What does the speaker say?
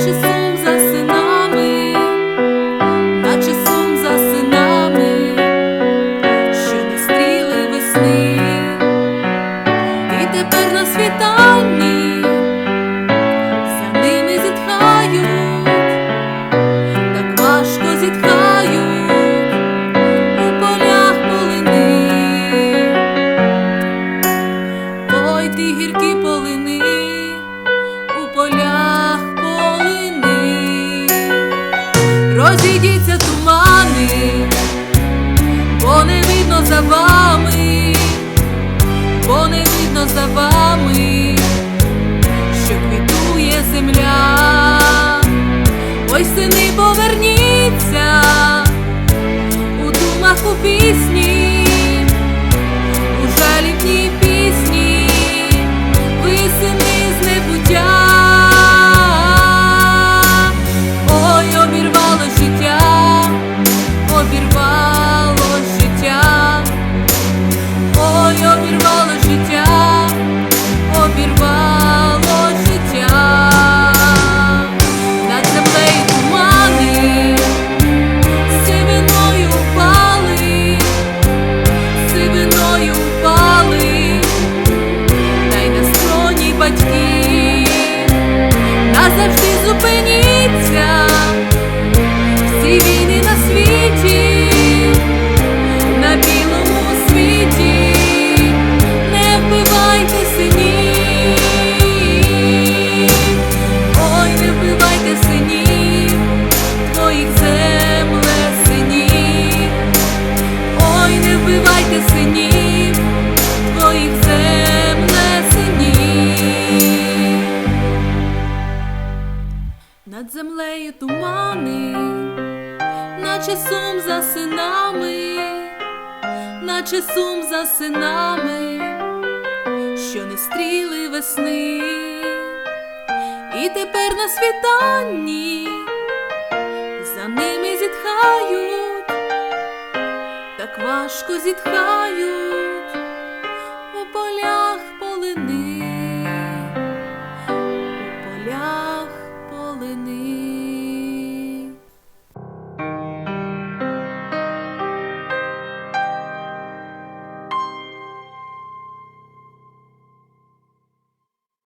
наче за синами, наче сум за синами, що не стріли весни, і тепер на світанні за зітхають, так важко зітхають у полях полини, ой ти гіркі полини. у полях Розійдіться тумани, бо не видно за назавжди тумани, наче сум за синами, наче сум за синами, що не стріли весни, і тепер на світанні за ними зітхають, так важко зітхають у полях полини. полях полини.